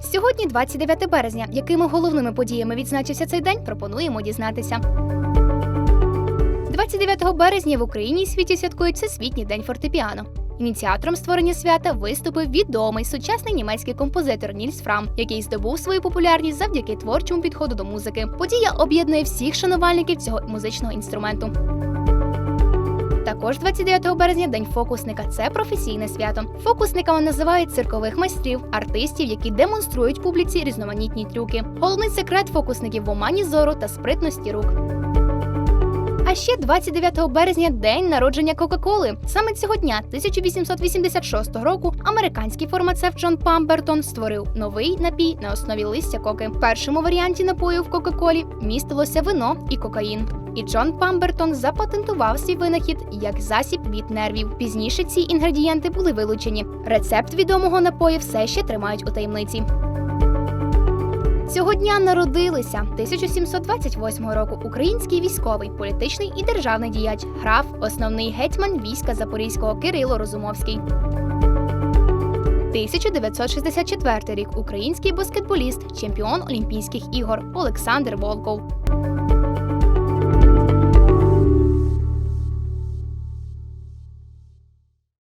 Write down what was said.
Сьогодні 29 березня. Якими головними подіями відзначився цей день, пропонуємо дізнатися. 29 березня в Україні і світі святкують Всесвітній день фортепіано. Ініціатором створення свята виступив відомий сучасний німецький композитор Нільс Фрам, який здобув свою популярність завдяки творчому підходу до музики. Подія об'єднує всіх шанувальників цього музичного інструменту. Також 29 березня День фокусника це професійне свято. Фокусниками називають циркових майстрів, артистів, які демонструють публіці різноманітні трюки. Головний секрет фокусників в омані зору та спритності рук. А ще 29 березня день народження Кока-Коли. Саме цього дня, 1886 року, американський фармацевт Джон Памбертон створив новий напій на основі листя коки. В першому варіанті напою в Кока-Колі містилося вино і кокаїн. І Джон Памбертон запатентував свій винахід як засіб від нервів. Пізніше ці інгредієнти були вилучені. Рецепт відомого напою все ще тримають у таємниці. Цього дня народилися 1728 року український військовий, політичний і державний діяч, граф, основний гетьман війська Запорізького Кирило Розумовський. 1964 рік український баскетболіст, чемпіон Олімпійських ігор Олександр Волков.